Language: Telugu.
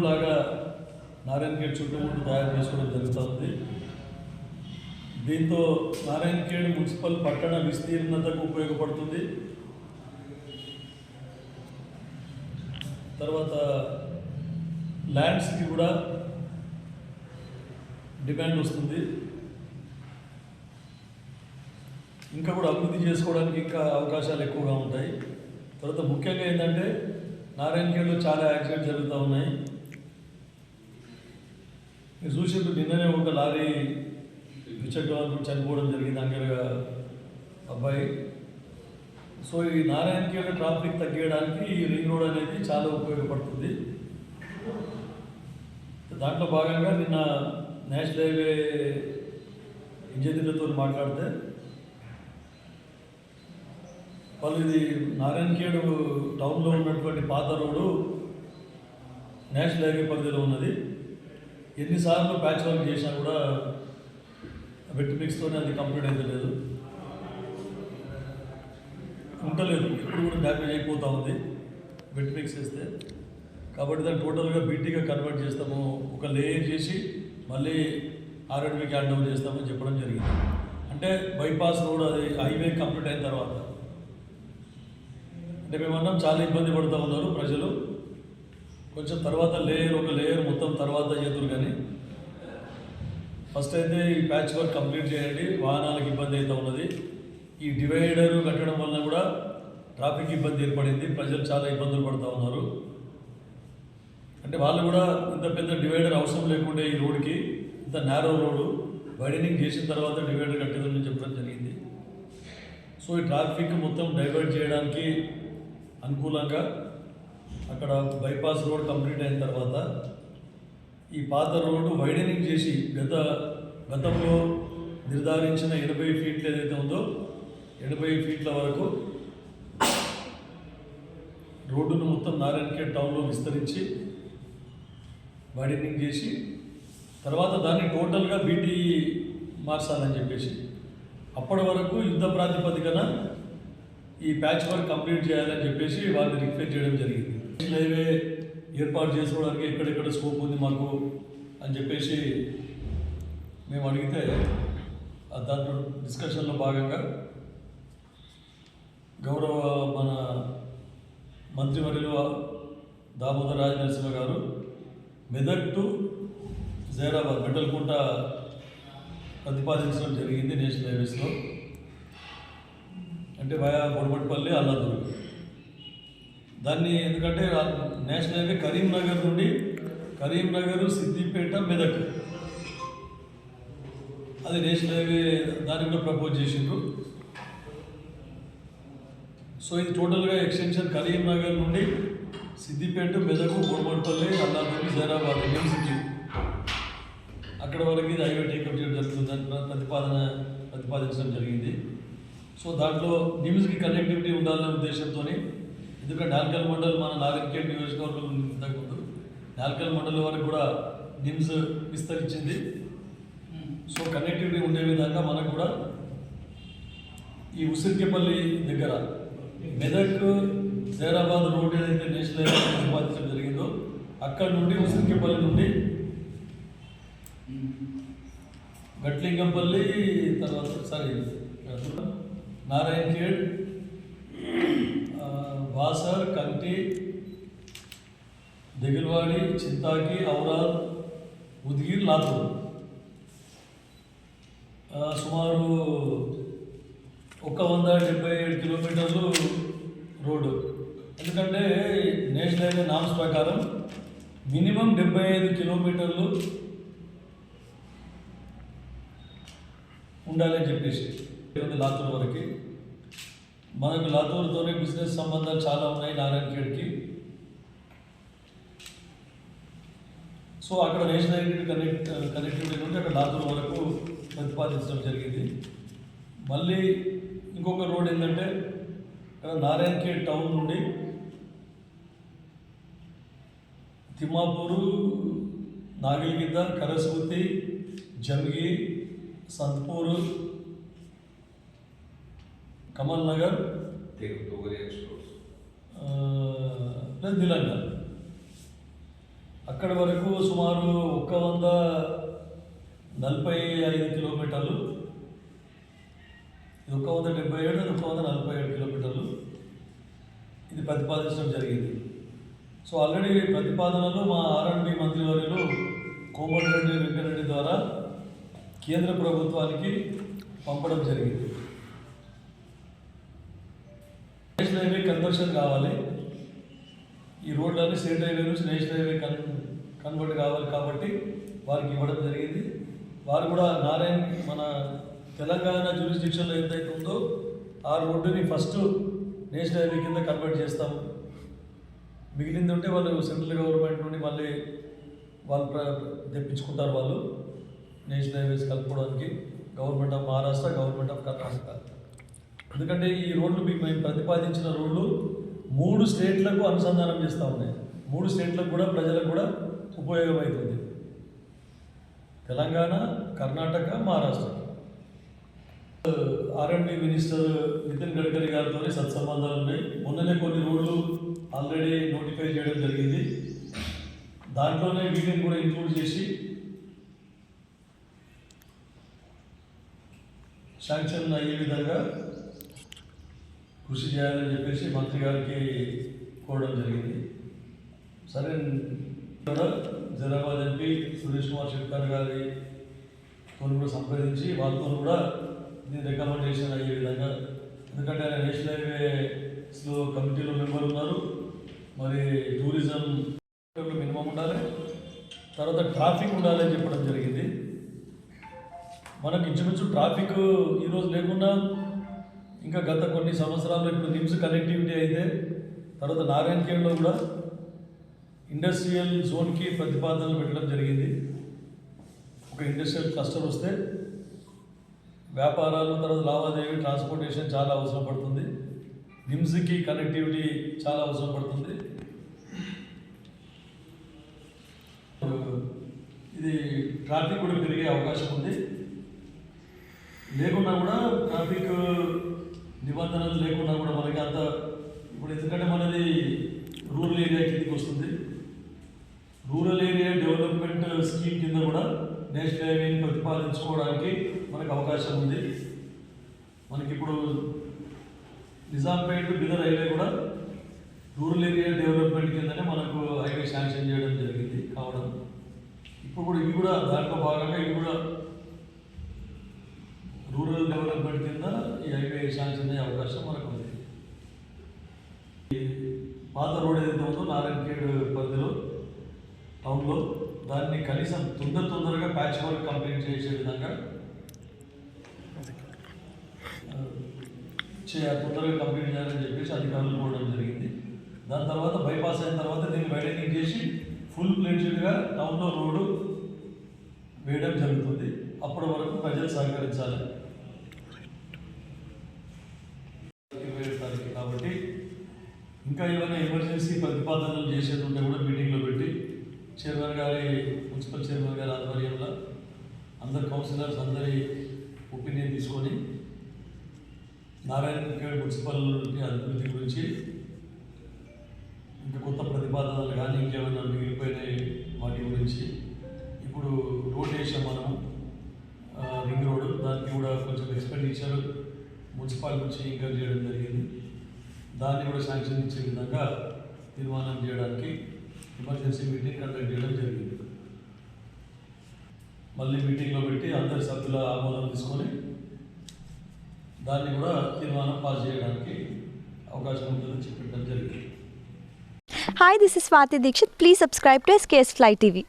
రోడ్ లాగా నారాయణ ఖేడ్ చుట్టుముట్టు తయారు చేసుకోవడం జరుగుతుంది. దీంతో నారాయణ ఖేడ్ మున్సిపల్ పట్టణ విస్తీర్ణతకు ఉపయోగపడుతుంది. తర్వాత ల్యాండ్స్కి కూడా డిమాండ్ వస్తుంది. ఇంకా కూడా అభివృద్ధి చేసుకోవడానికి ఇంకా అవకాశాలు ఎక్కువగా ఉంటాయి. తర్వాత ముఖ్యంగా ఏంటంటే నారాయణఖేడ్లో చాలా యాక్సిడెంట్ జరుగుతూ ఉన్నాయి. మీరు చూసినట్టు నిన్ననే ఒక లారీ ద్విచక్రాలు చనిపోవడం జరిగింది. అంగరగా అబ్బాయి. సో ఈ నారాయణఖేడ్ ట్రాఫిక్ తగ్గించడానికి ఈ రింగ్ రోడ్ అనేది చాలా ఉపయోగపడుతుంది. దాంట్లో భాగంగా నిన్న నేషనల్ హైవే ఇంజనీర్లతో మాట్లాడితే వాళ్ళు ఇది నారాయణఖేడ్ టౌన్లో ఉన్నటువంటి పాత రోడ్డు నేషనల్ హైవే పరిధిలో ఉన్నది. ఎన్నిసార్లు ప్యాచ్ వర్క్ చేసినా కూడా వెట్ మిక్స్తోనే అది కంప్లీట్ అవుతలేదు ఉండలేదు. ఇప్పుడు కూడా డ్యామేజ్ అయిపోతూ ఉంది వెట్ మిక్స్ చేస్తే. కాబట్టి దాన్ని టోటల్గా బీటీగా కన్వర్ట్ చేస్తాము. ఒక లేయర్ చేసి మళ్ళీ ఆర్ఎడ్బికి హ్యాండ్ ఓవర్ చేస్తామని చెప్పడం జరిగింది. అంటే బైపాస్ రోడ్ అది హైవే కంప్లీట్ అయిన తర్వాత. అంటే మేమన్నాం చాలా ఇబ్బంది పడుతూ ఉన్నారు ప్రజలు. కొంచెం తర్వాత లేయర్ ఒక లేయర్ మొత్తం తర్వాత చేతురు కానీ. ఫస్ట్ అయితే ఈ ప్యాచ్ వర్క్ కంప్లీట్ చేయండి వాహనాలకు ఇబ్బంది అయితే ఉన్నది. ఈ డివైడర్ కట్టడం వలన కూడా ట్రాఫిక్ ఇబ్బంది ఏర్పడింది ప్రజలు చాలా ఇబ్బందులు పడుతూ ఉన్నారు. అంటే వాళ్ళు కూడా ఇంత పెద్ద డివైడర్ అవసరం లేకుండా ఈ రోడ్కి ఇంత నేరో రోడ్డు వైడనింగ్ చేసిన తర్వాత డివైడర్ కట్టేదని చెప్పడం జరిగింది. సో ఈ ట్రాఫిక్ మొత్తం డైవర్ట్ చేయడానికి అనుకూలంగా అక్కడ బైపాస్ రోడ్ కంప్లీట్ అయిన తర్వాత ఈ పాత రోడ్డు వైడనింగ్ చేసి గత గతంలో నిర్ధారించిన ఎనభై ఫీట్లు ఏదైతే ఉందో ఎనభై ఫీట్ల వరకు రోడ్డును మొత్తం నారాయణఖేడ్ టౌన్లో విస్తరించి వైడనింగ్ చేసి తర్వాత దాన్ని టోటల్గా బీటీ మార్చాలని చెప్పేసి. అప్పటి వరకు యుద్ధ ప్రాతిపదికన ఈ ప్యాచ్ వర్క్ కంప్లీట్ చేయాలని చెప్పేసి వాళ్ళని రిక్వెస్ట్ చేయడం జరిగింది. నేషనల్ హైవే ఏర్పాటు చేసుకోవడానికి ఎక్కడెక్కడ స్కోప్ ఉంది మాకు అని చెప్పేసి మేము అడిగితే దాంట్లో డిస్కషన్లో భాగంగా గౌరవ మన మంత్రివర్యులు దామోదర్ రాజ నరసింహ గారు మెదక్ టు జైరాబాద్ మెటల్కుంట ప్రతిపాదించడం జరిగింది నేషనల్ హైవేస్లో. అంటే వయా బొడమటిపల్లి అల్లాదూరు దాన్ని ఎందుకంటే నేషనల్ హైవే కరీంనగర్ నుండి కరీంనగర్ సిద్దిపేట మెదక్. అది నేషనల్ హైవే దాన్ని కూడా ప్రపోజ్ చేసిండ్రు. సో ఇది టోటల్గా ఎక్స్టెన్షన్ కరీంనగర్ నుండి సిద్దిపేట మెదక్ బొడమటిపల్లి అల్లాపల్లి జైరాబాద్ సిటీ. అక్కడ వరకు ఇది హైవే టేకప్ చేయడం జరుగుతుందని ప్రతిపాదన ప్రతిపాదించడం జరిగింది. సో దాంట్లో నిమ్స్కి కనెక్టివిటీ ఉండాలనే ఉద్దేశంతో ఎందుకంటే నాల్కల్ మండల్ మన నాగరికేట్ నియోజకవర్గం ఇంతకుముందు నాల్కల్ మండల్ వరకు కూడా నిమ్స్ విస్తరించింది. సో కనెక్టివిటీ ఉండే విధంగా మనకు కూడా ఈ ఉసిరికేపల్లి దగ్గర మెదక్ జైరాబాద్ రోడ్ ఏదైతే నేషనల్ హైవే సంపాదించడం జరిగిందో అక్కడ నుండి ఉసిరికేపల్లి నుండి గట్లింగంపల్లి తర్వాత సారీ నారాయణ ఖేడ్ బాసర్ కంటి దెగిల్వాడి చింతాకి ఔరాద్ ఉద్గిర్ లాతూర్. సుమారు ఒక వంద డెబ్బై ఏడు కిలోమీటర్లు రోడ్డు. ఎందుకంటే నేషనల్ హైవే నామ్స్ ప్రకారం మినిమం డెబ్బై ఐదు కిలోమీటర్లు ఉండాలని చెప్పేసి. లాతూర్ వరకు మనకు లాతూరుతోనే బిజినెస్ సంబంధాలు చాలా ఉన్నాయి నారాయణఖేడ్కి సో అక్కడ నేషనల్ హైవేకి కనెక్ట్ కనెక్టివిటీ నుండి అక్కడ లాతూరు వరకు ప్రతిపాదించడం జరిగింది. మళ్ళీ ఇంకొక రోడ్ ఏంటంటే ఇక్కడ నారాయణఖేడ్ టౌన్ నుండి తిమ్మాపూరు నాగిలిగిద్ద కరస్వతి జంగి సంత్పూరు కమల్ నగర్. ప్లస్ దిలంగ అక్కడి వరకు సుమారు ఒక్క వంద నలభై ఐదు కిలోమీటర్లు. ఇది ఒక వంద డెబ్బై ఏడు ఒక వంద నలభై ఏడు కిలోమీటర్లు. ఇది ప్రతిపాదించడం జరిగింది. సో ఆల్రెడీ ప్రతిపాదనలు మా ఆర్ఎండ్బి మంత్రివర్యులు కోమటిరెడ్డి వెంకరెడ్డి ద్వారా కేంద్ర ప్రభుత్వానికి పంపడం జరిగింది. కన్వర్షన్ కావాలి. ఈ రోడ్లన్నీ స్టేట్ హైవే నుంచి నేషనల్ హైవే కన్ కన్వర్ట్ కావాలి కాబట్టి వారికి ఇవ్వడం జరిగింది. వారు కూడా నారాయణ మన తెలంగాణ జ్యూరిస్డిక్షన్లో ఏదైతే ఉందో ఆ రోడ్డుని ఫస్ట్ నేషనల్ హైవే కింద కన్వర్ట్ చేస్తాము. మిగిలింది ఉంటే వాళ్ళు సెంట్రల్ గవర్నమెంట్ నుండి మళ్ళీ వాళ్ళు తెప్పించుకుంటారు వాళ్ళు. నేషనల్ హైవేస్ కలుపుకోవడానికి. Government of Maharashtra government of Karnataka ఎందుకంటే ఈ రోడ్లు మీకు మేము ప్రతిపాదించిన రోడ్లు మూడు స్టేట్లకు అనుసంధానం చేస్తూ ఉన్నాయి. మూడు స్టేట్లకు కూడా ప్రజలకు కూడా ఉపయోగమవుతుంది తెలంగాణ కర్ణాటక మహారాష్ట్ర. ఆర్ఎండ్బి మినిస్టర్ నితిన్ గడ్కరీ గారితో సత్సంబంధాలు ఉన్నాయి. మొన్ననే కొన్ని రోడ్లు ఆల్రెడీ నోటిఫై చేయడం జరిగింది. దాంట్లోనే వీటిని కూడా ఇంక్లూడ్ చేసి శాంక్షన్ అయ్యే విధంగా కృషి చేయాలని చెప్పేసి మంత్రి గారికి కోరడం జరిగింది. సరే కూడా జరాబాద్ ఎంపీ సురేష్ కుమార్ శెట్కర్ గారి తో కూడా సంప్రదించి వాళ్ళతో కూడా నేను రికమెండేషన్ అయ్యే విధంగా ఎందుకంటే ఆయన నేషనల్ హైవేస్లో కమిటీలో మెంబర్ ఉన్నారు. మరి టూరిజం మినిమం ఉండాలి. తర్వాత ట్రాఫిక్ ఉండాలని చెప్పడం జరిగింది. మనకు ఇంచుమించు ట్రాఫిక్ ఈరోజు లేకుండా ఇంకా గత కొన్ని సంవత్సరాల్లో ఇప్పుడు నిమ్స్ కనెక్టివిటీ అయితే తర్వాత నారాయణఖేడ్లో కూడా ఇండస్ట్రియల్ జోన్కి ప్రతిపాదనలు పెట్టడం జరిగింది. ఒక ఇండస్ట్రియల్ క్లస్టర్ వస్తే వ్యాపారాలు తర్వాత లావాదేవీ ట్రాన్స్పోర్టేషన్ చాలా అవసరం పడుతుంది. నిమ్స్కి కనెక్టివిటీ చాలా అవసరం పడుతుంది. ఇది ట్రాఫిక్ కూడా పెరిగే అవకాశం ఉంది. లేకున్నా కూడా ట్రాఫిక్ నిబంధనలు లేకుండా కూడా మనకి అంత ఇప్పుడు ఎందుకంటే మనది రూరల్ ఏరియా కిందకి వస్తుంది. రూరల్ ఏరియా డెవలప్మెంట్ స్కీమ్ కింద కూడా నేషనల్ హైవేని ప్రతిపాదించుకోవడానికి మనకు అవకాశం ఉంది. మనకి ఇప్పుడు నిజాంపేట్ బిదర్ హైవే కూడా రూరల్ ఏరియా డెవలప్మెంట్ కిందనే మనకు హైవే శాంక్షన్ చేయడం జరిగింది కావడం. ఇప్పుడు కూడా ఇవి కూడా దాంట్లో భాగంగా ఇవి కూడా రూరల్ డెవలప్మెంట్ కింద ఈ హైవే శాంక్షన్ అయ్యే అవకాశం మనకు ఉంది ఈ పాత రోడ్ ఏదైతే ఉందో నారాయణఖేడ్ పరిధిలో టౌన్లో దాన్ని కనీసం తొందర తొందరగా ప్యాచ్ వర్క్ కంప్లీట్ చేసే విధంగా తొందరగా కంప్లీట్ చేయాలని చెప్పేసి అధికారులు కోరడం జరిగింది. దాని తర్వాత బైపాస్ అయిన తర్వాత దీన్ని వైడనింగ్ చేసి ఫుల్ ప్లేటెడ్గా టౌన్లో రోడ్డు వేయడం జరుగుతుంది. అప్పటి వరకు ప్రజలు సహకరించాలి ఇరవై ఏడు తారీఖు కాబట్టి ఇంకా ఏమైనా ఎమర్జెన్సీ ప్రతిపాదనలు చేసేది ఉంటే కూడా మీటింగ్లో పెట్టి చైర్మన్ గారి మున్సిపల్ చైర్మన్ గారి ఆధ్వర్యంలో అందరు కౌన్సిలర్స్ అందరి ఒపీనియన్ తీసుకొని నారాయణ మున్సిపల్ అభివృద్ధి గురించి ఇంకా కొత్త ప్రతిపాదనలు కానీ ఇంకేమైనా మిగిలిపోయినాయి వాటి గురించి. ఇప్పుడు రోడ్ వేసాం మనము రింగ్ రోడ్ దానికి కూడా కొంచెం ఎక్స్పెండిచర్ మున్సిపాలిటీ నుంచి ఇంకా కూడా శాంక్షన్ ఇచ్చే విధంగా తీర్మానం చేయడానికి ఎమర్జెన్సీ మీటింగ్ కండక్ట్ చేయడం జరిగింది. మళ్ళీ మీటింగ్లో పెట్టి అందరి సభ్యుల ఆమోదం తీసుకొని దాన్ని కూడా తీర్మానం పాస్ చేయడానికి అవకాశం ఉంటుందని చెప్పడం జరిగింది. Hi this is Swathi Dikshit please subscribe to SKS fly TV